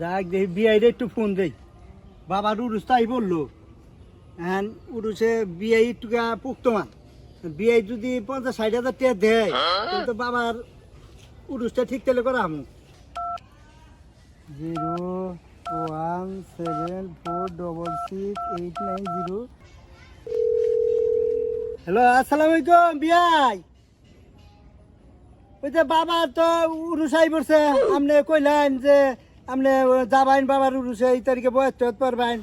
যাক দেখি বিআইরে একটু ফোন দেই। বাবার উরুস তাই বলল। হ্যাঁ উরুসে বিআই টুকা পুক্তমান। বিআই যদি পঞ্চাশ, ষাট হাজার টাকা দেয় তো বাবার উরুসটা ঠিক তাহলে করা আমি one seven four double six eight nine zero. Hello আসসালামু আলাইকুম বিআই। ওই যে বাবা তো উরুসাই পড়ছে আপনি কইলেন যে আপনি যাবাইন বাবার উরুসে এই তারিখে বয়স তো পারবেন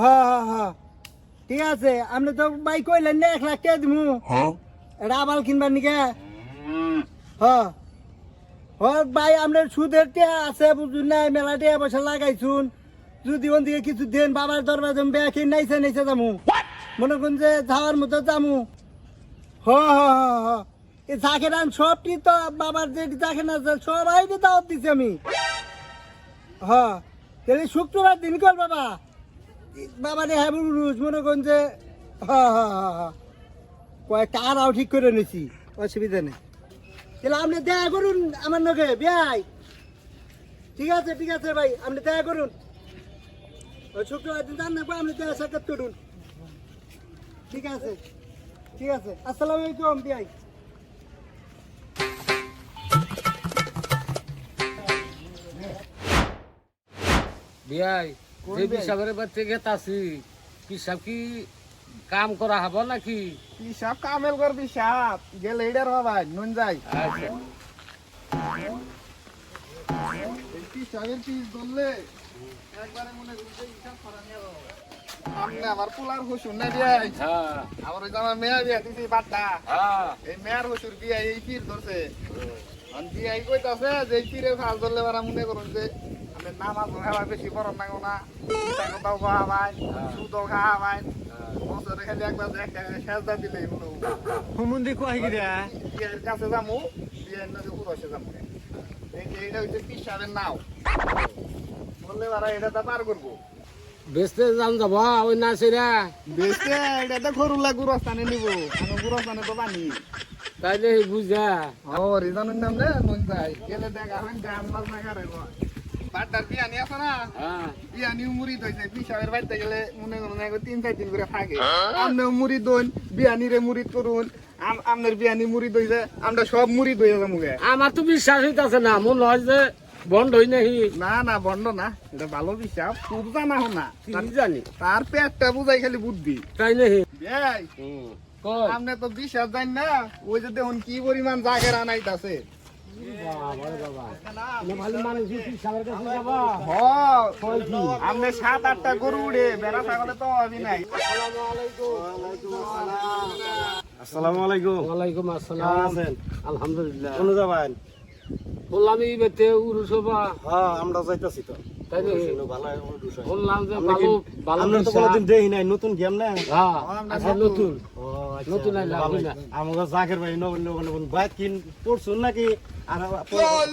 হ্যাঁ হ্যাঁ হ্যাঁ ঠিক আছে আপনি তো ভাই কইলেন না এক লাখ টাকা দিমু। এটা আবাল কিনবার নিকে। হ্যাঁ হ্যাঁ ভাই আপনার সুদের টিয়া আছে বুঝুন নাই মেলা টিয়া পয়সা লাগাইছুন। যদি ওন দিকে কিছু দেন বাবার দরবার জম বেয়া নাইছে নাইছে যামু। মনে করুন যে যাওয়ার মতো যামু। হ হ হ হ। এই সবটি তো বাবার যে চাকের আছে সবাই তো দাওয়াত দিছি আমি। হ। তাহলে শুক্রবার দিন কর বাবা। বাবা রে হ্যাঁ রুজ মনে করুন যে হ হ হ হ। কয়েকটা আরাও ঠিক করে নিছি অসুবিধা নেই। তাহলে আপনি দেখা করুন আমার নগে বিয়াই। ঠিক আছে ঠিক আছে ভাই আপনি দেখা করুন। ওই শুক্রবার দিন জান না আপনি দেখা সাক্ষাৎ করুন। ঠিক আছে ঠিক আছে। আসসালামু আলাইকুম বিয়াই। বিয়াই যে? পিসাবের বাচ্চা গেতাছি কি কাম করা হব নাকি? পিসাব কামেল কর পিসাব। গেলে এটার হবাই নুন যাই। আচ্ছা। পিসাবের পিস ধরলে একবারে মনে করি হিসাব করা নিয়ে যাব। আমার পোলার হসুর না বিয়াই হ্যাঁ? আমার ওই আমার মেয়া বিয়া দিছি বাট্টা হ্যাঁ। এই মেয়ার হসুর বিয়া এই পীর ধরছে। আর বিয়া কইতাছে যে এই পীরে ফাল ধরলে বারা মনে করুন যে আমি নামাজ খাওয়া বেশি বড় না। খাওয়া ভাই সুদও খাওয়া ভাই বছরে খালি একবার একটা সেজদা দিলেই হলো হুমুন্দি বিয়ের কাছে যামু বিয়ের নদী পুরসে যামু। এই যে এটা হচ্ছে পিসাবের নাও। বললে বারা এটা তো পার করব। বেচতে যান যাব ওই না সেরা বেশে এটা তো খরুলা গুরস্থানে নিব। আমি গুরস্থানে তো বানি। তাইলে বুঝা। ও রিজানুর নাম রে মন যাই গেলে দেখা হয় গান মাছ না করে বাটার না? হ্যাঁ। বিয়ানি মুড়ি দইছে পিসাবের বাড়িতে গেলে মনে করুন তিন চার দিন করে থাকে। আমনে মুড়ি দইন বিয়ানি রে মুড়ি করুন। আম- আমনের বিয়ানি মুড়ি দইছে আমরা সব মুড়ি দইয়া যাব আমার তো বিশ্বাস হইতাছে না মনে হয় যে বন্ধ হই নাহি। না না বন্ধ না এটা ভালো বিশ্বাস খুব জানা হো না জানি? তার পেটটা বুঝাই খালি বুদ্ধি। তাই নাহি? কই আপনি তো বিশ্বাস জান না ওই যে দেখুন কি পরিমাণ জাগের আনাইতাছে। বাবা রে বাবা। না ভালো মানুষ পিসাবের কাছে যাবা হ আপনি সাত আটটা গরু উড়ে বেড়া ছাগলে তো আমি নাই। আসসালামু আলাইকুম। ওয়ালাইকুম আসসালাম। আছেন? আলহামদুলিল্লাহ। কোন যাবেন বললাম এই বেতে উরুসবা হ্যাঁ আমরা যাইতাছি তো। তাই নাহি বললাম যে ভালো ভালো আমরা তো কোনোদিন দেই নাই নতুন গেম না হ্যাঁ আচ্ছা নতুন নতুন আইলা। জাকের ভাই নবীন নবীন কিন পড়ছুন নাকি? আর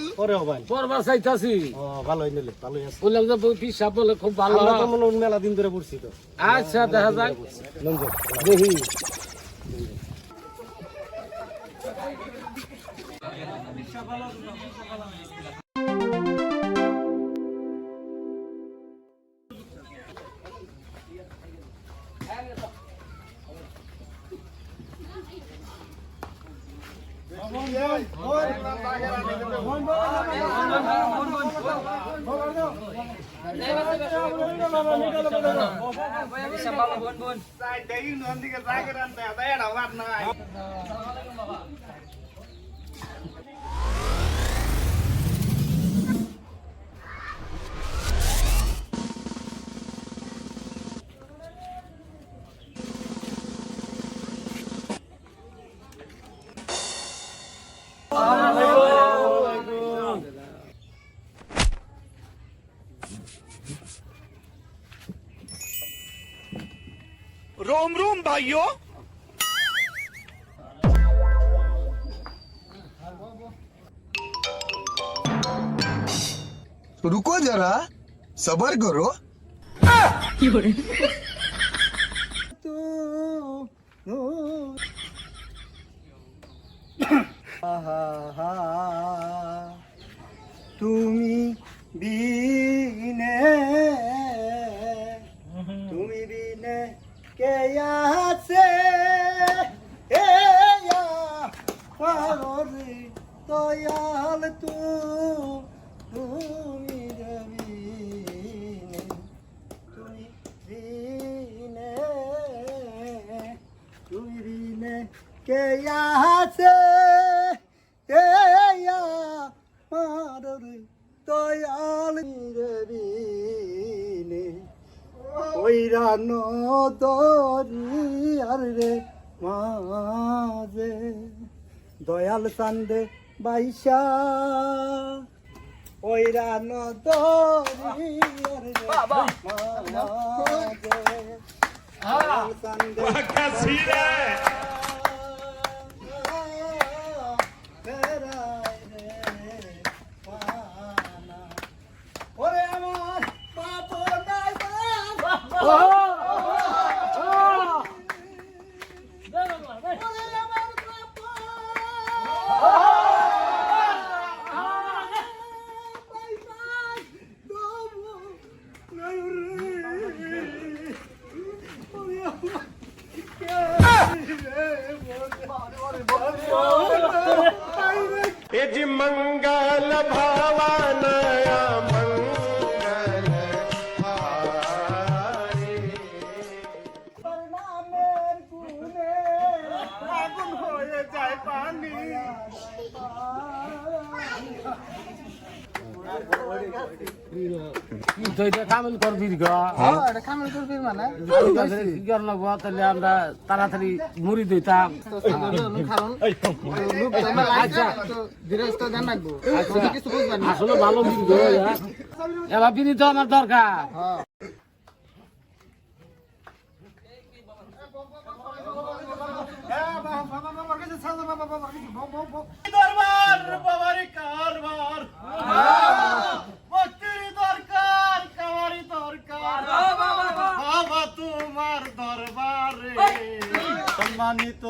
পরে- পরবা চাইতাছি। ও ভালোই নিলে ভালোই আছে। বললাম যে পিসাব বলে খুব ভালো। আমরা তো মনে হয় মেলা দিন ধরে পড়ছি তো। আচ্ছা দেখা যাক। দেখি। আনতে এটা বাদ নাই रोम रोम भाइयों रुको जरा सबर करो তু আহা তুমি বিনে তুমি বিনে কে দয়াল তু, তুমি রবিনে, তুমি বিনে তুমি বিনে কে আছে? কে আমার দয়াল রবিনে? ওই রানো দরিয়ার রে মাঝে, দয়াল বাইশা ওই রানো দরিয়ার ਇਜ ਮੰਗਲ ਭਾਵਨ ਆ ਮੰਗਲ ਹਾਰੇ ਪਰਨਾ ਮੇਰ ਕੂਨੇ ਆਗੁਨ ਹੋਏ ਜਾਏ ਪਾਣੀ আমরা তাড়াতাড়ি মুড়ি দিতাম আসলে ভালো এবার বিনি তো আমার দরকার দরবার বাবারি কারবার ভক্তির দরকার কামারি দরকার বাবা তোমার দরবারে সম্মানিত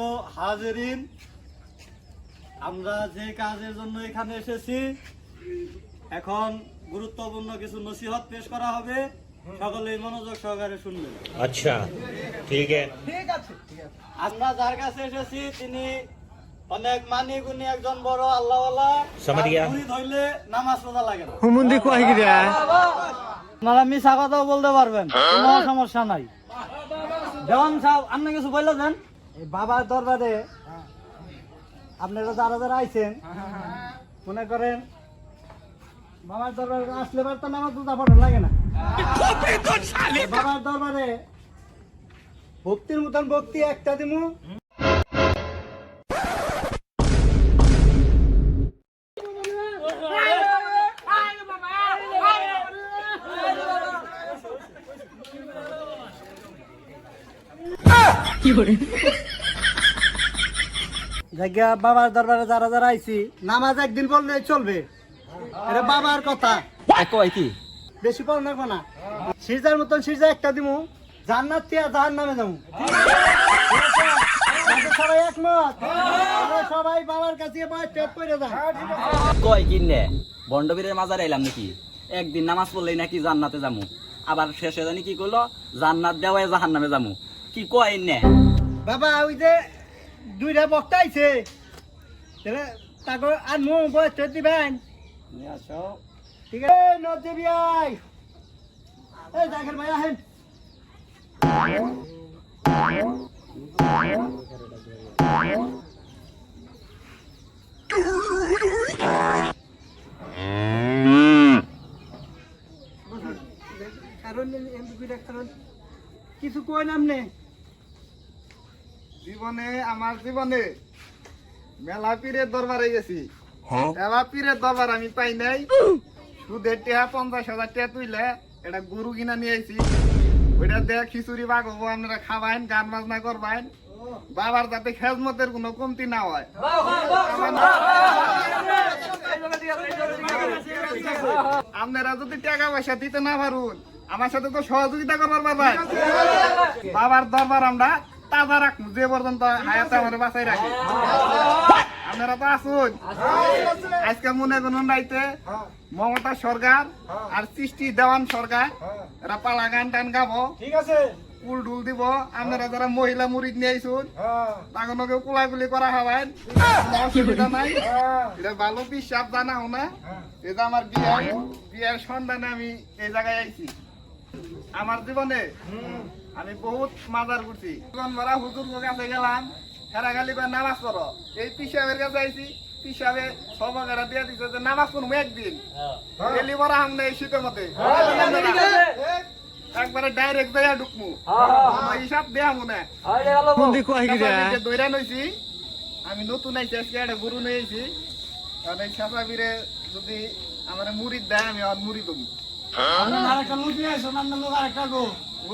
আমরা যে কাজের জন্য এখানে এসেছি এখন গুরুত্বপূর্ণ কিছু নসিহত পেশ করা হবে। সকলে মনোযোগ সহকারে শুনবেন। আচ্ছা ঠিক আছে। আমরা যার কাছে এসেছি তিনি অনেক মানি গুণী একজন বড় আল্লাহ সামারিয়া। নামাজ রোজা লাগে না। হুমুন্দি কই আপনারা কথাও বলতে পারবেন কোনো সমস্যা নাই। দেওয়ান সাহেব আপনি কিছু বলে দেন বাবার দরবারে আপনারা যারা যারা আইছেন মনে করেন বাবার দরবারে আসলে বার তো নামাজ রোজা পড়া লাগে না। বাবার দরবারে ভক্তির মতন ভক্তি একটা দিমু। জায়গা বাবার দরবারে যারা যারা আইছি নামাজ একদিন বললে চলবে। এটা বাবার কথা। কয় কি? বেশি পড় লাগবো না সিরজার মতন সিরজা একটা দিমু জান্নাত তিয়া জাহান নামে যাব সবাই একমত। সবাই বাবার কাছে টেপ করে যান কয় কি নে বন্ডবীরের মাজার আইলাম নাকি? একদিন নামাজ পড়লেই নাকি জান্নাতে যামু। আবার শেষে জানি কি করল? জান্নাত দেওয়ায় জাহান নামে যামু। কি কয় নে বাবা ওই যে দুইটা বক্তা আইছে। তাহলে তাকে আর মো বয়স দিবেন। ঠিক আছে। নদী বিয়াই এই জাগের ভাই আহেন। কারণ কিছু কই নাম নে? জীবনে আমার জীবনে। মেলা পীরের দরবারে গেছি। মেলা পীরের দরবার আমি পাই নাই। সুদের টেহা পঞ্চাশ হাজার টাকা তুইলে এটা গরু কিনা নিয়ে আইছি। ওইটা দেখ খিচুড়ি বাগ হব আপনারা খাবাইন গান বাজনা করবাইন। বাবার যাতে খেজমতের কোনো কমতি না হয়। আপনারা যদি টাকা পয়সা দিতে না পারুন আমার সাথে তো সহযোগিতা করবার পারবেন। বাবার দরবার আমরা তাজা রাখব যে পর্যন্ত হায়াতে আমার বাঁচাই রাখি। আপনারা তো আসুন আজকে মনে করুন রাইতে মমতা সরকার আর সৃষ্টি দেওয়ান সরকার এরা পালা গান টান গাবো ঠিক আছে। কুল ডুল দিব আপনারা যারা মহিলা মুরিদ নিয়ে আইসুন হ্যাঁ। তাকে কুলাগুলি করা হবেন অসুবিধা নাই। হ্যাঁ। এটা ভালো পিসাব জানা না। এটা আমার বিয়ের বিয়ের সন্ধানে আমি এই জায়গায় আইছি। আমার জীবনে আমি বহুত মাজার করছি। ভরা হুজুর কাছে গেলাম হেরা গালি করে নামাজ পড়ো। এই পিসাবের কাছে আইছি পিসাবে সবাইকারা দিয়ে দিছে যে নামাজ পড়ব একদিন। গেলি বড় হাম নেই শীতের মধ্যে। একবারে ডাইরেক্ট দেয়া ঢুকমু। হিসাব দেয়া মনে। দৈরা নইছি। আমি নতুন আইছি আজকে একটা গরু নিয়ে আইছি। কারণ এই সাফাবিরে যদি আমার মুড়ি দেয় আমি আর মুড়ি দেবো। আরেকটা আসো নাম লোক আরেকটা গো।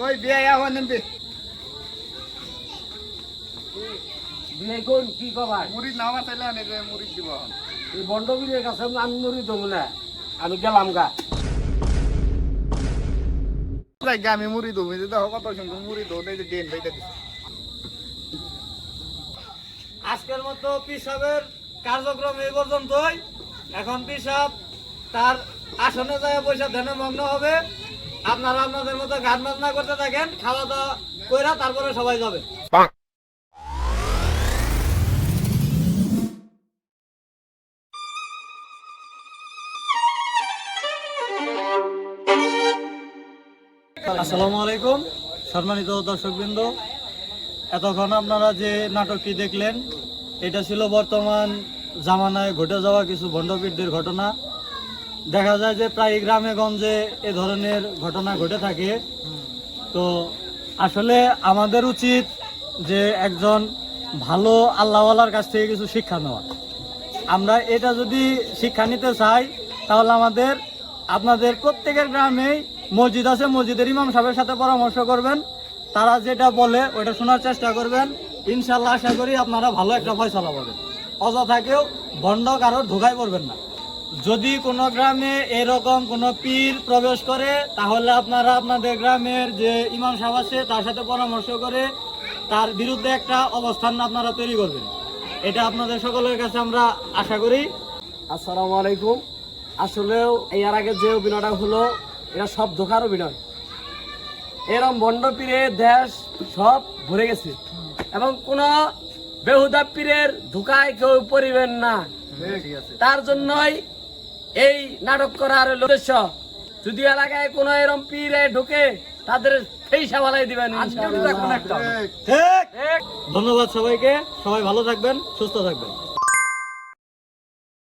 ওই বিয়ে নেবে কি কবার? মুড়ি নামা চাইলে আমি যে মুড়ি দিব। এই বন্ডবীরের কাছে আমি দেবো না আমি গেলাম গা। আমি মুড়ি দেবো যে দেখো কত সুন্দর মুড়ি দেবো এই যে ডেন ভাইটা আজকের মতো পিসাবের কার্যক্রম এই পর্যন্তই। এখন পিসাব তার আসনে যায় পয়সা ধ্যানে মগ্ন হবে। আপনারা আপনাদের মতো গান বাজনা করতে থাকেন খাওয়া দাওয়া কইরা তারপরে সবাই যাবে। আসসালামু আলাইকুম সম্মানিত দর্শকবৃন্দ। এতক্ষণ আপনারা যে নাটকটি দেখলেন এটা ছিল বর্তমান জামানায় ঘটে যাওয়া কিছু ভণ্ডপীঠদের ঘটনা। দেখা যায় যে প্রায় গ্রামে গঞ্জে এ ধরনের ঘটনা ঘটে থাকে। তো আসলে আমাদের উচিত যে একজন ভালো আল্লাহওয়ালার কাছ থেকে কিছু শিক্ষা নেওয়া। আমরা এটা যদি শিক্ষা নিতে চাই, তাহলে আমাদের, আপনাদের প্রত্যেকের গ্রামেই মসজিদ আছে, মসজিদের ইমাম সাহেবের সাথে পরামর্শ করবেন। তারা যেটা বলে, ওটা শোনার চেষ্টা করবেন। ইনশাল্লাহ আশা করি আপনারা ভালো একটা ফয়সলা পাবেন। অযথাকেও ভণ্ড কারোর ধোকায় পড়বেন না। যদি কোনো গ্রামে এরকম কোনো পীর প্রবেশ করে তাহলে আপনারা আপনাদের গ্রামের যে ইমাম সাহেব আছে তার সাথে পরামর্শ করে তার বিরুদ্ধে একটা অবস্থান আপনারা তৈরি করবেন। এটা আপনাদের সকলের কাছে আমরা আশা করি। আসসালামু আলাইকুম। আসলেও এর আগে যে অভিনয়টা হলো এটা সব ধোকার অভিনয়। এরম বন্ড পীরে দেশ সব ভরে গেছে। এবং কোন বেহুদা পীরের ধোকায় কেউ পরিবেন না। তার জন্যই এই নাটক করার উদ্দেশ্য যদি এলাকায় কোনো এরম পীরে ঢুকে তাদের সেই সাবালাই দিবেন। ধন্যবাদ সবাইকে। সবাই ভালো থাকবেন সুস্থ থাকবেন।